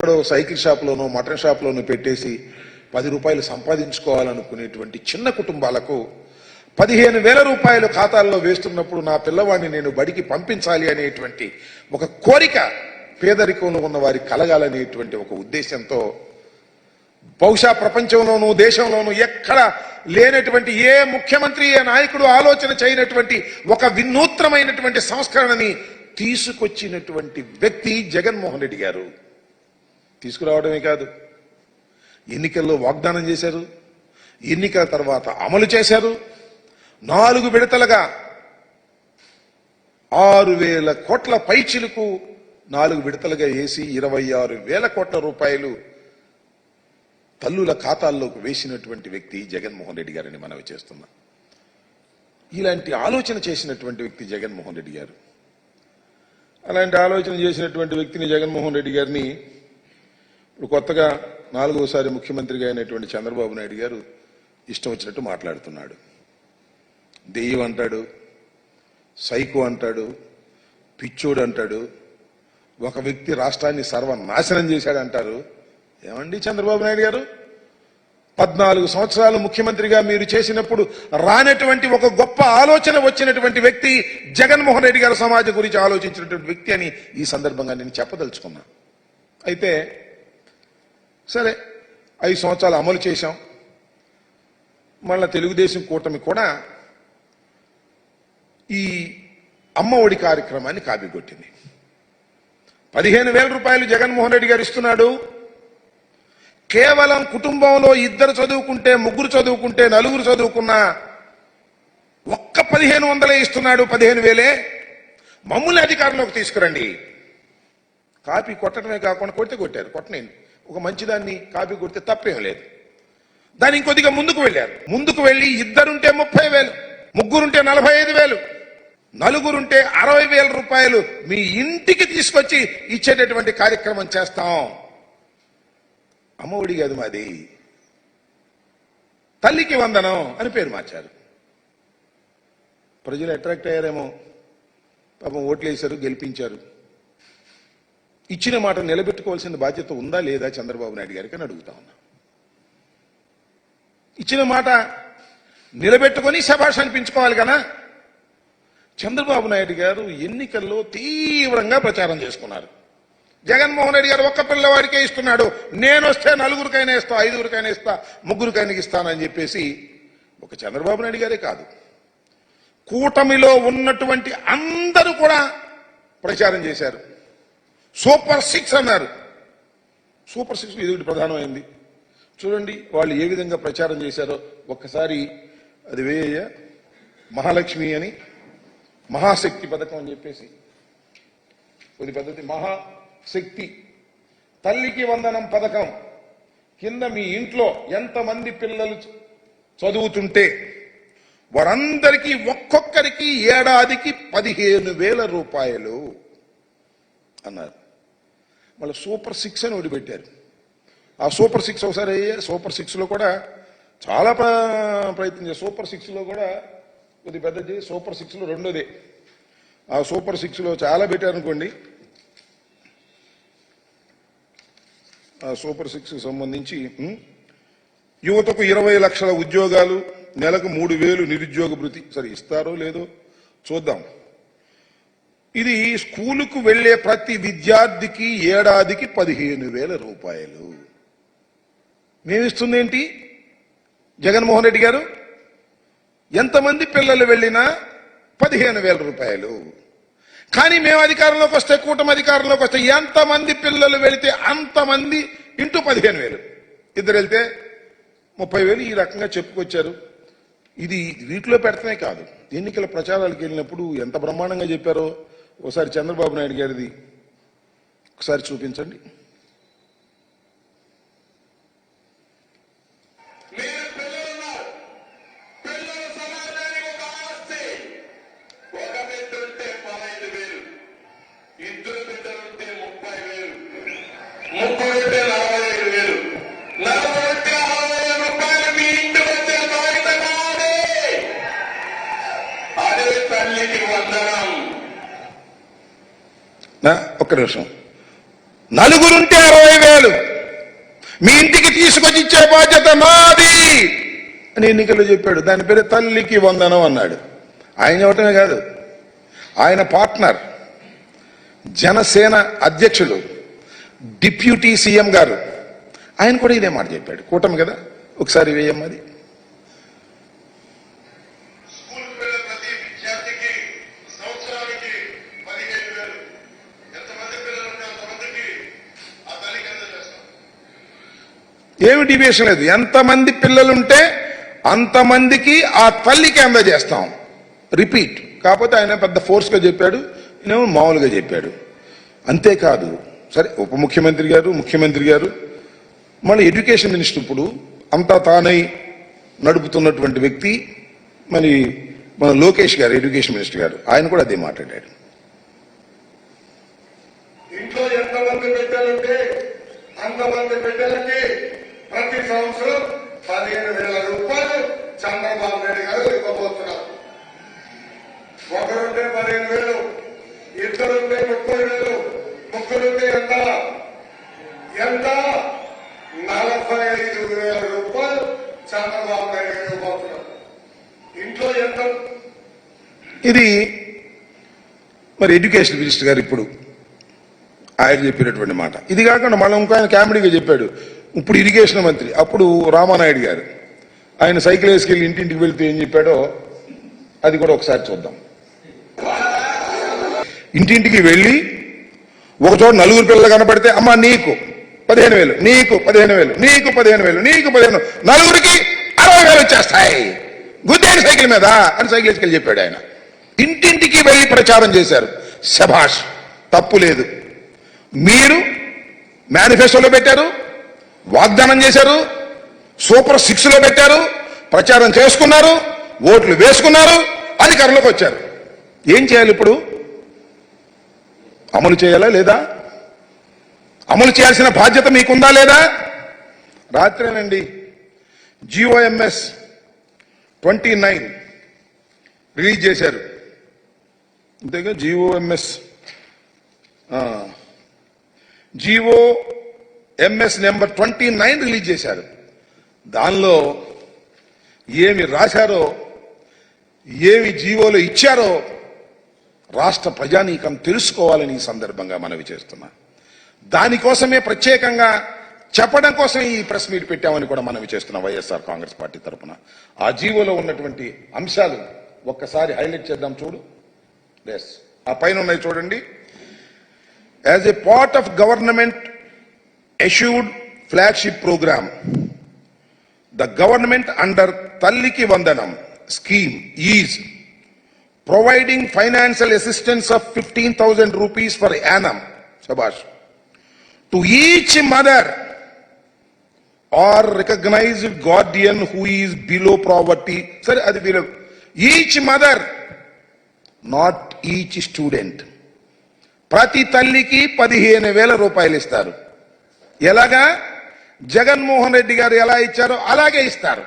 ఎక్కడో cycle షాప్లోనో mutton షాప్లోనో పెట్టేసి పది రూపాయలు సంపాదించుకోవాలనుకునేటువంటి చిన్న కుటుంబాలకు పదిహేను వేల రూపాయలు ఖాతాల్లో వేస్తున్నప్పుడు నా పిల్లవాడిని నేను బడికి పంపించాలి అనేటువంటి ఒక కోరిక పేదరికంలో ఉన్న వారికి కలగాలనేటువంటి ఒక ఉద్దేశంతో బహుశా ప్రపంచంలోనూ దేశంలోనూ ఎక్కడ లేనటువంటి ఏ ముఖ్యమంత్రి ఏ నాయకుడు ఆలోచన చేయనటువంటి ఒక వినూత్నమైనటువంటి సంస్కరణని తీసుకొచ్చినటువంటి వ్యక్తి జగన్మోహన్ రెడ్డి గారు. తీసుకురావడమే కాదు. ఎన్నికల్లో వాగ్దానం చేశారు. ఎన్నికల తర్వాత అమలు చేశారు. నాలుగు విడతలుగా ఆరు వేల కోట్ల పైచిలకు నాలుగు విడతలుగా వేసి ఇరవై ఆరు వేల కోట్ల రూపాయలు తల్లుల ఖాతాల్లోకి వేసినటువంటి వ్యక్తి జగన్మోహన్ రెడ్డి గారిని మనవి చేస్తున్నా. ఇలాంటి ఆలోచన చేసినటువంటి వ్యక్తి జగన్మోహన్ రెడ్డి గారు. అలాంటి ఆలోచన చేసినటువంటి వ్యక్తిని జగన్మోహన్ రెడ్డి గారిని ఇప్పుడు కొత్తగా నాలుగోసారి ముఖ్యమంత్రిగా అయినటువంటి చంద్రబాబు నాయుడు గారు ఇష్టం వచ్చినట్టు మాట్లాడుతున్నాడు. దెయ్యం అంటాడు సైకో అంటాడు పిచ్చోడు అంటాడు ఒక వ్యక్తి రాష్ట్రాన్ని సర్వనాశనం చేశాడు అంటారు ఏమండి చంద్రబాబు నాయుడు గారు? పద్నాలుగు సంవత్సరాలు ముఖ్యమంత్రిగా మీరు చేసినప్పుడు రానటువంటి ఒక గొప్ప ఆలోచన వచ్చినటువంటి వ్యక్తి జగన్మోహన్ రెడ్డి గారు సమాజం గురించి ఆలోచించినటువంటి వ్యక్తి అని ఈ సందర్భంగా నేను చెప్పదలుచుకున్నా. అయితే సరే ఐదు సంవత్సరాలు అమలు చేశాం. మళ్ళీ తెలుగుదేశం కూటమి కూడా ఈ అమ్మ ఒడి కార్యక్రమాన్ని కాపీకొట్టింది. పదిహేను వేల రూపాయలు జగన్మోహన్ రెడ్డి గారు ఇస్తున్నాడు. కేవలం కుటుంబంలో ఇద్దరు చదువుకుంటే ముగ్గురు చదువుకుంటే నలుగురు చదువుకున్నా ఒక్క పదిహేను వందలే ఇస్తున్నాడు పదిహేను వేలే. మమ్మల్ని అధికారంలోకి తీసుకురండి. కాపీ కొట్టడమే కాకుండా కొడితే కొట్టారు కొట్టనేయండి. ఒక మంచిదాన్ని కాపీ కొడితే తప్పేం లేదు. దాని ఇంకొద్దిగా ముందుకు వెళ్ళారు. ముందుకు వెళ్ళి ఇద్దరుంటే ముప్పై వేలు ముగ్గురుంటే నలభై ఐదు వేలు నలుగురుంటే అరవై వేల రూపాయలు మీ ఇంటికి తీసుకొచ్చి ఇచ్చేటటువంటి కార్యక్రమం చేస్తాం. అమ్మఒడి కాదు మాది. తల్లికి వందనం అని పేరు మార్చారు. ప్రజలు అట్రాక్ట్ అయ్యారేమో. పాపం ఓట్లు వేశారు గెలిపించారు. ఇచ్చిన మాట నిలబెట్టుకోవాల్సిన బాధ్యత ఉందా లేదా చంద్రబాబు నాయుడు గారికి అని అడుగుతా ఉన్నా. ఇచ్చిన మాట నిలబెట్టుకొని శభాష్ అనిపించుకోవాలి కదా? చంద్రబాబు నాయుడు గారు ఎన్నికల్లో తీవ్రంగా ప్రచారం చేసుకున్నారు. జగన్మోహన్ రెడ్డి గారు ఒక్క పిల్లవాడికే ఇస్తున్నాడు. నేను వస్తే నలుగురికైనా ఇస్తా ఐదుగురికైనా ఇస్తా ముగ్గురికైనా ఇస్తానని చెప్పేసి ఒక చంద్రబాబు నాయుడు గారే కాదు. కూటమిలో ఉన్నటువంటి అందరూ కూడా ప్రచారం చేశారు. సూపర్ సిక్స్ అన్నారు. సూపర్ సిక్స్ ఇది ఒకటి ప్రధానమైంది? చూడండి వాళ్ళు ఏ విధంగా ప్రచారం చేశారో. ఒక్కసారి అది వేయ మహాలక్ష్మి అని మహాశక్తి పథకం అని చెప్పేసి. కొద్ది పద్ధతి. మహాశక్తి. తల్లికి వందనం పథకం. కింద మీ ఇంట్లో ఎంతమంది పిల్లలు చదువుతుంటే వారందరికీ ఒక్కొక్కరికి ఏడాదికి పదిహేను వేల రూపాయలు అన్నారు. మళ్ళీ సూపర్ సిక్స్ అని ఒకటి పెట్టారు. ఆ సూపర్ సిక్స్ ఒకసారి అయ్యే సూపర్ సిక్స్లో కూడా చాలా ప్రయత్నం చేశారు. సూపర్ సిక్స్లో కూడా కొద్ది పెద్దది సూపర్ సిక్స్లో రెండోదే. ఆ సూపర్ సిక్స్లో చాలా పెట్టారు అనుకోండి. ఆ సూపర్ సిక్స్ సంబంధించి యువతకు ఇరవై లక్షల ఉద్యోగాలు నెలకు మూడు వేలు నిరుద్యోగ భృతి. సరే ఇస్తారో లేదో చూద్దాం. ఇది స్కూలుకు వెళ్ళే ప్రతి విద్యార్థికి ఏడాదికి పదిహేను వేల రూపాయలు. మేమిస్తుంది ఏంటి జగన్మోహన్ రెడ్డి గారు ఎంతమంది పిల్లలు వెళ్ళినా పదిహేను వేల రూపాయలు. కానీ మేము అధికారంలోకి వస్తే కూటమి అధికారంలోకి వస్తే ఎంతమంది పిల్లలు వెళితే అంతమంది ఇంటూ పదిహేను వేలు. ఇద్దరు వెళ్తే ముప్పై వేలు ఈ రకంగా చెప్పుకొచ్చారు. ఇది వీటిలో పెడతమే కాదు. ఎన్నికల ప్రచారాలకు వెళ్ళినప్పుడు ఎంత బ్రహ్మాండంగా చెప్పారో ఒకసారి చంద్రబాబు నాయుడు గారిది ఒకసారి చూపించండి మీరు పిల్లలు ఉన్నారు పిల్లల సమాజానికి ఒక ఆస్తి ఒక బిడ్డ ఉంటే పదహైదు వేలు ఇద్దరు బిడ్డలు ఉంటే ముప్పై వేలు ముగ్గురు ఉంటే నలభై ఐదు వేలు నలభై ఉంటే అరవై వేల రూపాయలు మీ ఇంటి వచ్చే బాధ్యత నాదే అదే తల్లికి వందనం నా ఒక్క నిమిషం. నలుగురుంటే అరవై వేలు. మీ ఇంటికి తీసుకొచ్చి ఇచ్చే బాధ్యత నాది అని ఎన్నికల్లో చెప్పాడు. దాని పేరు తల్లికి వందనం అన్నాడు. ఆయన చెప్పటమే కాదు. ఆయన పార్ట్నర్ జనసేన అధ్యక్షులు డిప్యూటీ సీఎం గారు. ఆయన కూడా ఇదే మాట చెప్పాడు. కూటమి కదా? ఒకసారి వేయమ్మది స్కూల్ పిల్లల ప్రతి విద్యార్థికి సంవత్సరానికి పదిహేను వేలు ఎంతమంది పిల్లలు ఉంటే అంతమందికి ఆ తల్లికి అందజేస్తాం ఏమి డివియేషన్ లేదు. ఎంతమంది పిల్లలుంటే అంతమందికి ఆ తల్లికి అందజేస్తాం రిపీట్ కాకపోతే ఆయన పెద్ద ఫోర్స్గా చెప్పాడు ఈయనేమో మామూలుగా చెప్పాడు. అంతేకాదు. సరే ఉప ముఖ్యమంత్రి గారు ముఖ్యమంత్రి గారు మళ్ళీ ఎడ్యుకేషన్ మినిస్టర్ ఇప్పుడు అంతా తానై నడుపుతున్నటువంటి వ్యక్తి మరి మన లోకేష్ గారు ఎడ్యుకేషన్ మినిస్టర్ గారు ఆయన కూడా అదే మాట్లాడాడు ఇంట్లో ఎంతమంది పెట్టాలంటే అంతమంది పెట్టాలంటే ప్రతి సంవత్సరం పదిహేను వేల రూపాయలు చంద్రబాబు నాయుడు గారు ఇవ్వబోతున్నారు. ఒకరుంటే పదిహేను వేలు ఇద్దరుంటే ముప్పై వేలు ముగ్గురుంటే ఎంత? ఎంత? నలభై ఐదు వేల రూపాయలు చంద్రబాబు నాయుడు గారు ఇవ్వబోతున్నారు. ఇంట్లో ఎంత? ఇది మరి ఎడ్యుకేషన్ మినిస్టర్ గారు ఇప్పుడు ఆయన చెప్పినటువంటి మాట. ఇది కాకుండా మళ్ళీ ఇంకో ఆయన కామెడీగా చెప్పాడు. ఇప్పుడు ఇరిగేషన్ మంత్రి అప్పుడు రామానాయుడు గారు. ఆయన సైకిల్ వేసుకెళ్ళి ఇంటింటికి వెళ్తే ఏం చెప్పాడో అది కూడా ఒకసారి చూద్దాం. ఇంటింటికి వెళ్ళి ఒకచోట నలుగురు పిల్లలు కనపడితే అమ్మ నీకు పదిహేను వేలు నీకు పదిహేను వేలు నీకు పదిహేను వేలు నీకు పదిహేను నలుగురికి అరవై వేలు వచ్చేస్తాయి. గుద్దేని సైకిల్ మీద అని సైకిల్ వేసుకెళ్ళి చెప్పాడు ఆయన. ఇంటింటికి వెళ్ళి ప్రచారం చేశారు. శభాష్ తప్పు లేదు. మీరు మేనిఫెస్టోలో పెట్టారు వాగ్దానం చేశారు. సూపర్ సిక్స్లో పెట్టారు. ప్రచారం చేసుకున్నారు. ఓట్లు వేసుకున్నారు. అధికారంలోకి వచ్చారు. ఏం చేయాలి ఇప్పుడు? అమలు చేయాలా లేదా? అమలు చేయాల్సిన బాధ్యత మీకుందా లేదా? రాత్రేనండి. జిఓఎంఎస్ ట్వంటీ నైన్ రిలీజ్ చేశారు. అంతేగా? GOMS GO MS number twenty nine release చేశారు. దానిలో ఏమి రాశారో ఏమి జీవోలు ఇచ్చారో రాష్ట్ర ప్రజానీకం తెలుసుకోవాలని ఈ సందర్భంగా మనవి చేస్తున్నా. దానికోసమే ప్రత్యేకంగా చెప్పడం కోసం ఈ ప్రెస్ మీట్ పెట్టామని కూడా మనవి చేస్తున్నాం వైఎస్ఆర్ కాంగ్రెస్ పార్టీ తరఫున ఆ జీవోలో ఉన్నటువంటి అంశాలు ఒక్కసారి హైలైట్ చేద్దాం చూడు. ఎస్ ఆ పైన ఉన్నాయి చూడండి. As a part of government assured flagship program the government under talliki vandanam scheme is providing financial assistance of 15000 rupees per annum shabash to each mother or recognized guardian who is below poverty sorry adi below each mother not each student ప్రతి తల్లికి పదిహేను వేల రూపాయలు ఇస్తారు ఎలాగా? జగన్మోహన్ రెడ్డి గారు ఎలా ఇచ్చారో అలాగే ఇస్తారు.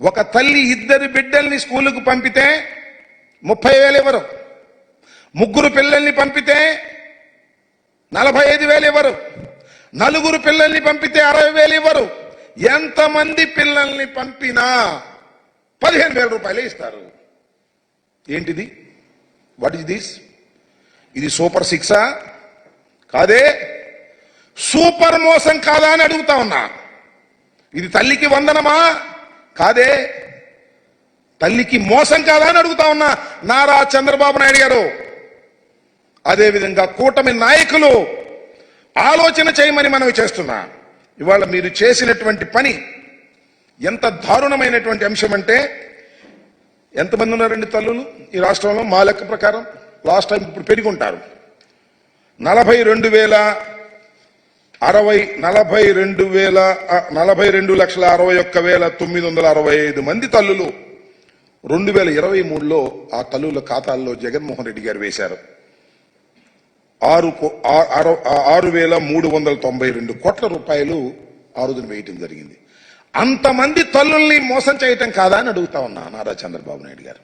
ఒక తల్లి ఇద్దరు బిడ్డల్ని స్కూలుకు పంపితే ముప్పై వేలు ఇవ్వరు. ముగ్గురు పిల్లల్ని పంపితే నలభై ఐదు వేలు ఇవ్వరు. నలుగురు పిల్లల్ని పంపితే అరవై వేలు ఇవ్వరు. ఎంతమంది పిల్లల్ని పంపినా పదిహేను వేల రూపాయలే ఇస్తారు. ఏంటిది? వాట్ ఇస్ దిస్ ఇది సూపర్ సిక్సా కాదే? సూపర్ మోసం కాదా అని అడుగుతా ఉన్నా. ఇది తల్లికి వందనమా? కాదే. తల్లికి మోసం కాదా అని అడుగుతా ఉన్నా. నారా చంద్రబాబు నాయుడు గారు. అదేవిధంగా కూటమి నాయకులు ఆలోచన చేయమని మనవి చేస్తున్నా. ఇవాళ మీరు చేసినటువంటి పని ఎంత దారుణమైనటువంటి అంశం అంటే ఎంతమంది ఉన్నారండి తల్లులు ఈ రాష్ట్రంలో? మా లెక్క ప్రకారం లాస్ట్ టైం ఇప్పుడు పెరిగి ఉంటారు. నలభై రెండు వేల అరవై నలభై రెండు వేల నలభై రెండు లక్షల అరవై ఒక్క వేల తొమ్మిది వందల అరవై ఐదు మంది తల్లులు. రెండు వేల ఇరవై మూడులో ఆ తల్లుల ఖాతాల్లో జగన్మోహన్ రెడ్డి గారు వేశారు. ఆరు కో- ఆ- ఆరు- ఆరు వేల మూడు వందల తొంభై రెండు కోట్ల రూపాయలు ఆ రోజున వేయటం జరిగింది. అంతమంది తల్లుల్ని మోసం చేయటం కాదా అని అడుగుతా ఉన్నా నారా చంద్రబాబు నాయుడు గారు.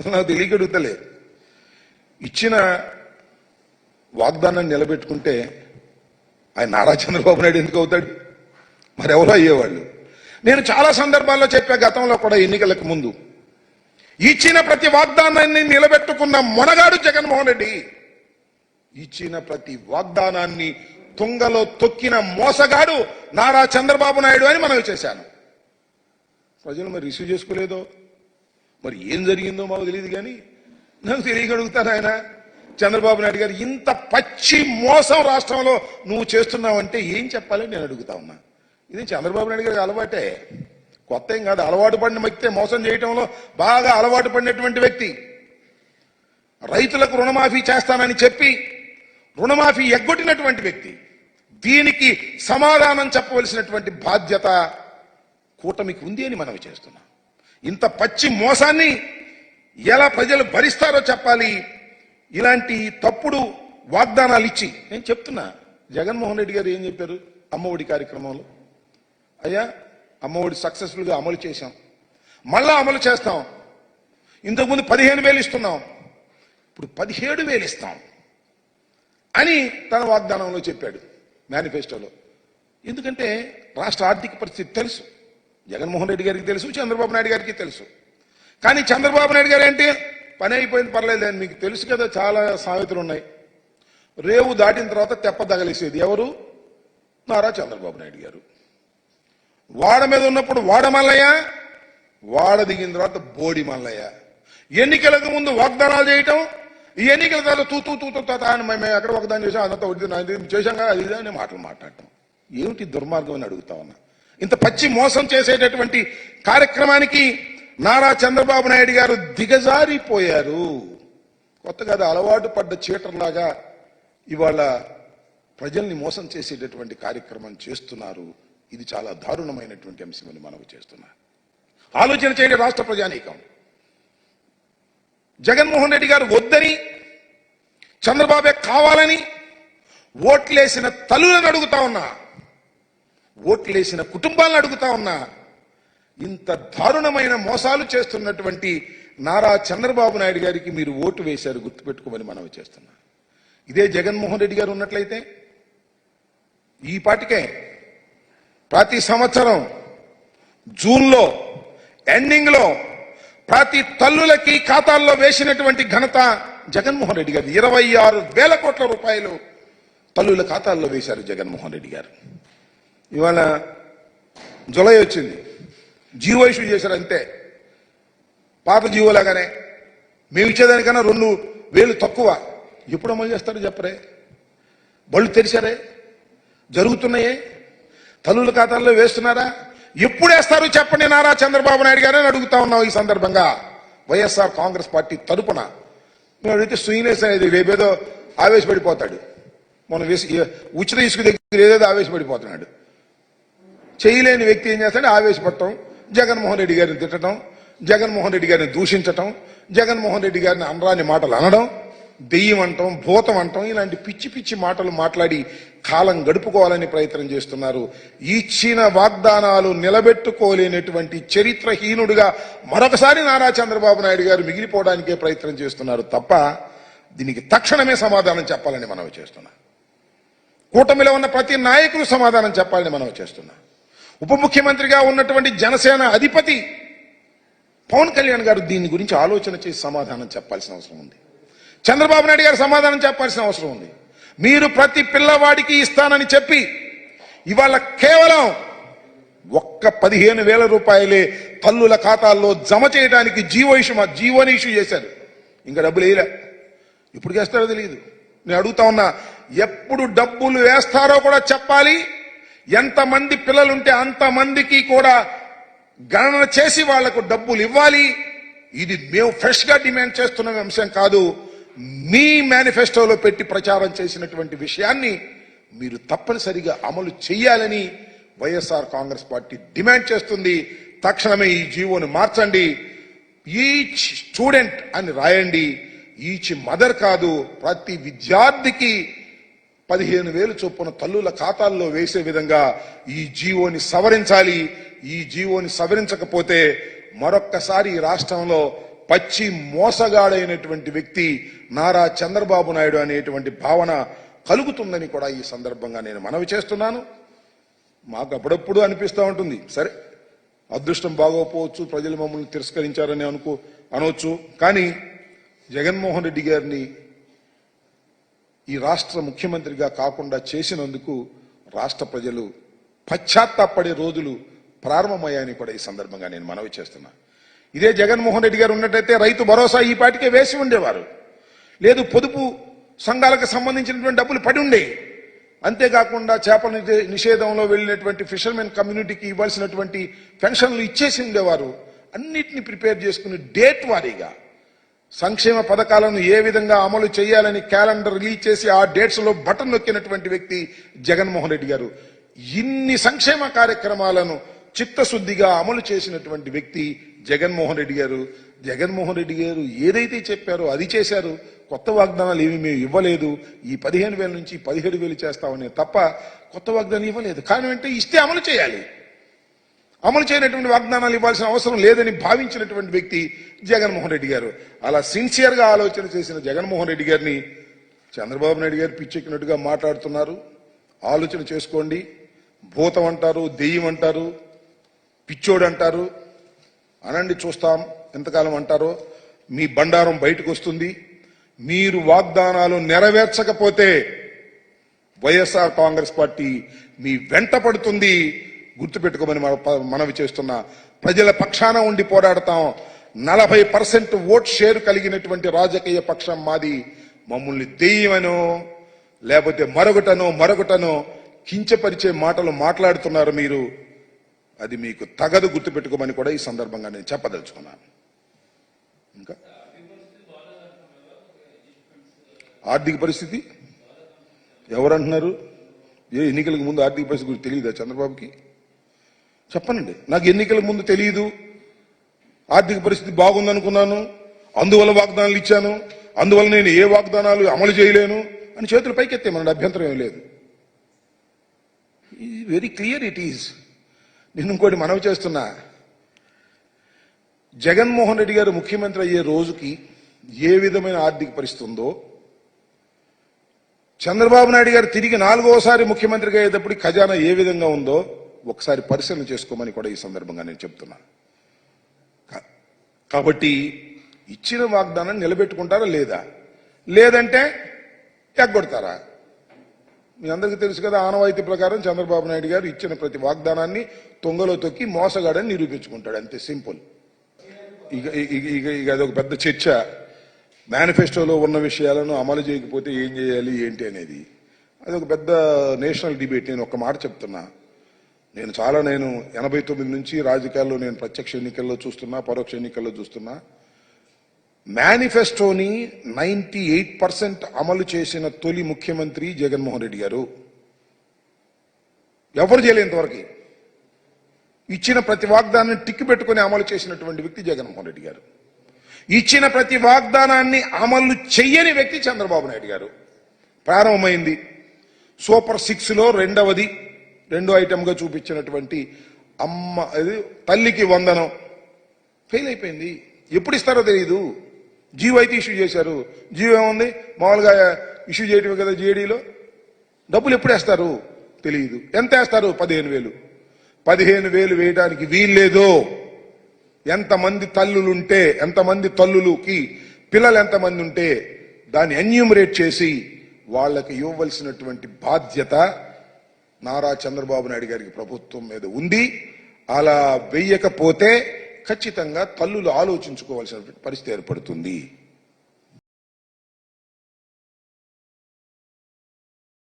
అసలు నాకు తెలియక అడుగుతలే. ఇచ్చిన వాగ్దానాన్ని నిలబెట్టుకుంటే ఆయన నారా చంద్రబాబు నాయుడు ఎందుకు అవుతాడు? మరి ఎవరో అయ్యేవాళ్ళు? నేను చాలా సందర్భాల్లో చెప్పే గతంలో కూడా ఎన్నికలకు ముందు. ఇచ్చిన ప్రతి వాగ్దానాన్ని నిలబెట్టుకున్న మొనగాడు జగన్మోహన్ రెడ్డి ఇచ్చిన ప్రతి వాగ్దానాన్ని తుంగలో తొక్కిన మోసగాడు నారా చంద్రబాబు నాయుడు అని మనవి చేశాను. ప్రజలు మరి రిసీవ్ చేసుకోలేదో? మరి ఏం జరిగిందో మాకు తెలియదు కానీ నాకు తెలియగలుగుతాను ఆయన. చంద్రబాబు నాయుడు గారు ఇంత పచ్చి మోసం రాష్ట్రంలో నువ్వు చేస్తున్నావంటే ఏం చెప్పాలని నేను అడుగుతా ఉన్నా. ఇది చంద్రబాబు నాయుడు గారికి అలవాటే. కొత్త ఏం కాదు అలవాటు పడిన వ్యక్తే మోసం చేయటంలో బాగా అలవాటు పడినటువంటి వ్యక్తి. రైతులకు రుణమాఫీ చేస్తానని చెప్పి రుణమాఫీ ఎగ్గొట్టినటువంటి వ్యక్తి. దీనికి సమాధానం చెప్పవలసినటువంటి బాధ్యత కూటమికి ఉంది అని మనవి చేస్తున్నాం. ఇంత పచ్చి మోసాన్ని ఎలా ప్రజలు భరిస్తారో చెప్పాలి. ఇలాంటి తప్పుడు వాగ్దానాలు ఇచ్చి నేను చెప్తున్నా. జగన్మోహన్ రెడ్డి గారు ఏం చెప్పారు? అమ్మఒడి కార్యక్రమంలో. అయ్యా అమ్మఒడి సక్సెస్ఫుల్గా అమలు చేశాం. మళ్ళా అమలు చేస్తాం. ఇంతకుముందు పదిహేను వేలు ఇస్తున్నాం. ఇప్పుడు పదిహేడు వేలు ఇస్తాం అని తన వాగ్దానంలో చెప్పాడు మేనిఫెస్టోలో. ఎందుకంటే రాష్ట్ర ఆర్థిక పరిస్థితి తెలుసు. జగన్మోహన్ రెడ్డి గారికి తెలుసు చంద్రబాబు నాయుడు గారికి తెలుసు. కానీ చంద్రబాబు నాయుడు గారు ఏంటి పని అయిపోయింది పర్లేదు అని మీకు తెలుసు కదా చాలా సామెతలు ఉన్నాయి రేవు దాటిన తర్వాత తెప్ప తగలేసేది ఎవరు? నారా చంద్రబాబు నాయుడు గారు. వాడ మీద ఉన్నప్పుడు వాడ మల్లయ్య వాడ దిగిన తర్వాత బోడి మల్లయ్య. ఎన్నికలకు ముందు వాగ్దానాలు చేయటం ఈ ఎన్నికల తర్వాత తూ తూ తూ తూ అని మేము ఎక్కడ వాగ్దానం చేసాం అదంతా వద్దు చేశాం కదా అది అని మాటలు మాట్లాడటం. ఏమిటి దుర్మార్గం అని అడుగుతా ఉన్నా. ఇంత పచ్చి మోసం చేసేటటువంటి కార్యక్రమానికి నారా చంద్రబాబు నాయుడు గారు దిగజారిపోయారు. కొత్తగా అలవాటు పడ్డ చీటర్లాగా ఇవాళ ప్రజల్ని మోసం చేసేటటువంటి కార్యక్రమం చేస్తున్నారు. ఇది చాలా దారుణమైనటువంటి అంశం అని మనవి ఆలోచన చేయండి రాష్ట్ర ప్రజానీకం. జగన్మోహన్ రెడ్డి గారు వద్దని చంద్రబాబే కావాలని ఓట్లేసిన తల్లులను అడుగుతా ఉన్నా. ఓట్లేసిన కుటుంబాలను అడుగుతా ఉన్నా. ఇంత దారుణమైన మోసాలు చేస్తున్నటువంటి నారా చంద్రబాబు నాయుడు గారికి మీరు ఓటు వేశారు గుర్తుపెట్టుకోమని మనవి చేస్తున్నా. ఇదే జగన్మోహన్ రెడ్డి గారు ఉన్నట్లయితే ఈ పాటికే ప్రతి సంవత్సరం జూన్లో ఎండింగ్లో ప్రతి తల్లులకి ఖాతాల్లో వేసినటువంటి ఘనత జగన్మోహన్ రెడ్డి గారు. ఇరవై ఆరు వేల కోట్ల రూపాయలు తల్లుల ఖాతాల్లో వేశారు జగన్మోహన్ రెడ్డి గారు. ఇవాళ జులై వచ్చింది. జీవో ఇష్యూ చేశారు అంతే పాత జీవోలాగానే మేము ఇచ్చేదానికన్నా రెండు వేలు తక్కువ. ఎప్పుడు అమలు చేస్తారో చెప్పరే. బళ్ళు తెరిచారే. జరుగుతున్నాయే. తల్లుల ఖాతాల్లో వేస్తున్నారా? ఎప్పుడు వేస్తారు చెప్పండి నారా చంద్రబాబు నాయుడు గారని అడుగుతా ఉన్నాం ఈ సందర్భంగా. వైఎస్ఆర్ కాంగ్రెస్ పార్టీ తరపున. మేము అడిగితే సుయినేస్ అనేది రేపేదో ఆవేశపడిపోతాడు. మనం వేసి ఉచిత ఇసుక దగ్గర ఏదేదో ఆవేశపడిపోతున్నాడు. చేయలేని వ్యక్తి ఏం చేస్తాడు? ఆవేశపడటం జగన్మోహన్ రెడ్డి గారిని తిట్టడం జగన్మోహన్ రెడ్డి గారిని దూషించటం జగన్మోహన్ రెడ్డి గారిని అనరాని మాటలు అనడం దెయ్యం అంటాం భూతం అంటాం ఇలాంటి పిచ్చి పిచ్చి మాటలు మాట్లాడి కాలం గడుపుకోవాలని ప్రయత్నం చేస్తున్నారు. ఇచ్చిన వాగ్దానాలు నిలబెట్టుకోలేనటువంటి చరిత్రహీనుడిగా మరొకసారి నారా చంద్రబాబు నాయుడు గారు మిగిలిపోవడానికే ప్రయత్నం చేస్తున్నారు తప్ప దీనికి తక్షణమే సమాధానం చెప్పాలని మనవి చేస్తున్నా. కూటమిలో ఉన్న ప్రతి నాయకులు సమాధానం చెప్పాలని మనం చేస్తున్నా. ఉప ముఖ్యమంత్రిగా ఉన్నటువంటి జనసేన అధిపతి పవన్ కళ్యాణ్ గారు దీని గురించి ఆలోచన చేసి సమాధానం చెప్పాల్సిన అవసరం ఉంది. చంద్రబాబు నాయుడు గారు సమాధానం చెప్పాల్సిన అవసరం ఉంది. మీరు ప్రతి పిల్లవాడికి ఇస్తానని చెప్పి ఇవాళ కేవలం ఒక్క పదిహేను వేల రూపాయలే తల్లుల ఖాతాల్లో జమ చేయడానికి జీవో ఇష్యూ జీవోని ఇష్యూ చేశారు. ఇంకా డబ్బులు వేయలే. ఇప్పుడు చేస్తారో తెలియదు. నేను అడుగుతా ఉన్నా ఎప్పుడు డబ్బులు వేస్తారో కూడా చెప్పాలి ఎంతమంది పిల్లలుంటే అంతమందికి కూడా గణన చేసి వాళ్ళకు డబ్బులు ఇవ్వాలి. ఇది మేము ఫ్రెష్గా డిమాండ్ చేస్తున్న అంశం కాదు. మీ మేనిఫెస్టోలో పెట్టి ప్రచారం చేసినటువంటి విషయాన్ని మీరు తప్పనిసరిగా అమలు చేయాలని వైఎస్ఆర్ కాంగ్రెస్ పార్టీ డిమాండ్ చేస్తుంది. తక్షణమే ఈ జీవోను మార్చండి. ఈచ్ స్టూడెంట్ అని రాయండి. ఈచ్ మదర్ కాదు ప్రతి విద్యార్థికి పదిహేను వేలు చొప్పున తల్లుల ఖాతాల్లో వేసే విధంగా ఈ జీవోని సవరించాలి. ఈ జీవోని సవరించకపోతే మరొక్కసారి ఈ రాష్ట్రంలో పచ్చి మోసగాడైనటువంటి వ్యక్తి నారా చంద్రబాబు నాయుడు అనేటువంటి భావన కలుగుతుందని కూడా ఈ సందర్భంగా నేను మనవి చేస్తున్నాను. మాకు అప్పుడప్పుడు అనిపిస్తూ ఉంటుంది. సరే అదృష్టం బాగోపోవచ్చు ప్రజలు మమ్మల్ని తిరస్కరించారని అనుకో అనవచ్చు కానీ జగన్మోహన్ రెడ్డి గారిని ఈ రాష్ట్ర ముఖ్యమంత్రిగా కాకుండా చేసినందుకు రాష్ట్ర ప్రజలు పశ్చాత్తాపడే రోజులు ప్రారంభమయ్యాయని కూడా ఈ సందర్భంగా నేను మనవి చేస్తున్నా. ఇదే జగన్మోహన్ రెడ్డి గారు ఉన్నట్టయితే రైతు భరోసా ఈ పాటికే వేసి ఉండేవారు. లేదు పొదుపు సంఘాలకు సంబంధించినటువంటి డబ్బులు పడి ఉండే. అంతేకాకుండా చేపల నిషేధంలో వెళ్ళినటువంటి ఫిషర్మెన్ కమ్యూనిటీకి ఇవ్వాల్సినటువంటి పెన్షన్లు ఇచ్చేసి ఉండేవారు. అన్నిటిని ప్రిపేర్ చేసుకుని డేట్ వారీగా సంక్షేమ పథకాలను ఏ విధంగా అమలు చేయాలని క్యాలెండర్ రిలీజ్ చేసి ఆ డేట్స్లో బటన్ నొక్కినటువంటి వ్యక్తి జగన్మోహన్ రెడ్డి గారు. ఇన్ని సంక్షేమ కార్యక్రమాలను చిత్తశుద్ధిగా అమలు చేసినటువంటి వ్యక్తి జగన్మోహన్ రెడ్డి గారు. జగన్మోహన్ రెడ్డి గారు ఏదైతే చెప్పారో అది చేశారు. కొత్త వాగ్దానాలు ఏమి మేము ఇవ్వలేదు. ఈ పదిహేను వేల నుంచి పదిహేడు వేలు చేస్తామనే తప్ప కొత్త వాగ్దానం ఇవ్వలేదు. కానీ అంటే ఇస్తే అమలు చేయాలి. అమలు చేయనటువంటి వాగ్దానాలు ఇవ్వాల్సిన అవసరం లేదని భావించినటువంటి వ్యక్తి జగన్మోహన్ రెడ్డి గారు. అలా సిన్సియర్గా ఆలోచన చేసిన జగన్మోహన్ రెడ్డి గారిని చంద్రబాబు నాయుడు గారు పిచ్చెక్కినట్టుగా మాట్లాడుతున్నారు. ఆలోచన చేసుకోండి. భూతం అంటారు దెయ్యం అంటారు పిచ్చోడు అంటారు. అనండి చూస్తాం ఎంతకాలం అంటారో. మీ బండారం బయటకు వస్తుంది. మీరు వాగ్దానాలు నెరవేర్చకపోతే వైఎస్ఆర్ కాంగ్రెస్ పార్టీ మీ వెంట పడుతుంది. గుర్తుపెట్టుకోమని మన- మనవి చేస్తున్న ప్రజల పక్షాన ఉండి పోరాడతాం. నలభై పర్సెంట్ ఓట్ షేర్ కలిగినటువంటి రాజకీయ పక్షం మాది. మమ్మల్ని దెయ్యమనో లేకపోతే మరొకటనో మరొకటనో కించపరిచే మాటలు మాట్లాడుతున్నారు మీరు. అది మీకు తగదు గుర్తుపెట్టుకోమని కూడా ఈ సందర్భంగా నేను చెప్పదలుచుకున్నాను. ఇంకా? ఆర్థిక పరిస్థితి? ఎవరంటున్నారు? ఏ ఎన్నికలకు ముందు ఆర్థిక పరిస్థితి గురించి తెలియదా చంద్రబాబుకి? చెప్పనండి. నాకు ఎన్నికల ముందు తెలియదు ఆర్థిక పరిస్థితి బాగుందనుకున్నాను. అందువల్ల వాగ్దానాలు ఇచ్చాను. అందువల్ల నేను ఏ వాగ్దానాలు అమలు చేయలేను. అని చేతులు పైకెత్తే మన అభ్యంతరం ఏం లేదు. వెరీ క్లియర్ ఇట్ ఈజ్ నేను ఇంకోటి మనవి చేస్తున్నా. జగన్మోహన్ రెడ్డి గారు ముఖ్యమంత్రి అయ్యే రోజుకి ఏ విధమైన ఆర్థిక పరిస్థితి ఉందో చంద్రబాబు నాయుడు గారు తిరిగి నాలుగోసారి ముఖ్యమంత్రిగా అయ్యేటప్పుడు ఖజానా ఏ విధంగా ఉందో ఒకసారి పరిశీలన చేసుకోమని కూడా ఈ సందర్భంగా నేను చెప్తున్నాను. కాబట్టి ఇచ్చిన వాగ్దానం నిలబెట్టుకుంటారా లేదా? లేదంటే ఎగ్గొడతారా? మీ అందరికీ తెలుసు కదా ఆనవాయితీ ప్రకారం చంద్రబాబు నాయుడు గారు ఇచ్చిన ప్రతి వాగ్దానాన్ని తొంగలో తొక్కి మోసగాడని నిరూపించుకుంటాడు. అంతే సింపుల్. ఇక ఇక ఇక ఇక అదొక పెద్ద చర్చ. మేనిఫెస్టోలో ఉన్న విషయాలను అమలు చేయకపోతే ఏం చేయాలి ఏంటి అనేది. అదొక పెద్ద నేషనల్ డిబేట్. నేను ఒక మాట చెప్తున్నా. నేను చాలా నేను ఎనభై తొమ్మిది నుంచి రాజకీయాల్లో నేను ప్రత్యక్ష ఎన్నికల్లో చూస్తున్నా పరోక్ష ఎన్నికల్లో చూస్తున్నా. మేనిఫెస్టోని నైన్టీ ఎయిట్ పర్సెంట్ అమలు చేసిన తొలి ముఖ్యమంత్రి జగన్మోహన్ రెడ్డి గారు. ఎవరు చేయలేంతవరకు ఇచ్చిన ప్రతి వాగ్దానాన్ని టిక్కి పెట్టుకుని అమలు చేసినటువంటి వ్యక్తి జగన్మోహన్ రెడ్డి గారు. ఇచ్చిన ప్రతి వాగ్దానాన్ని అమలు చెయ్యని వ్యక్తి చంద్రబాబు నాయుడు గారు. ప్రారంభమైంది. సూపర్ సిక్స్లో రెండవది రెండో ఐటెంగా చూపించినటువంటి అమ్మ అది తల్లికి వందనం. ఫెయిల్ అయిపోయింది. ఎప్పుడు ఇస్తారో తెలియదు జీవో అయితే ఇష్యూ చేశారు. జీవో ఏముంది? మామూలుగా ఇష్యూ చేయటమే కదా జీఏడీలో డబ్బులు ఎప్పుడు వేస్తారు? తెలియదు ఎంత వేస్తారు? పదిహేను వేలు. పదిహేను వేలు వేయడానికి వీల్లేదు. ఎంతమంది తల్లులుంటే ఎంతమంది తల్లులకి పిల్లలు ఎంతమంది ఉంటే దాన్ని ఎన్యూమరేట్ చేసి వాళ్ళకి ఇవ్వవలసినటువంటి బాధ్యత నారా చంద్రబాబు నాయుడు గారికి ప్రభుత్వం మీద ఉంది. అలా వెయ్యకపోతే ఖచ్చితంగా తల్లులు ఆలోచించుకోవాల్సిన పరిస్థితి ఏర్పడుతుంది.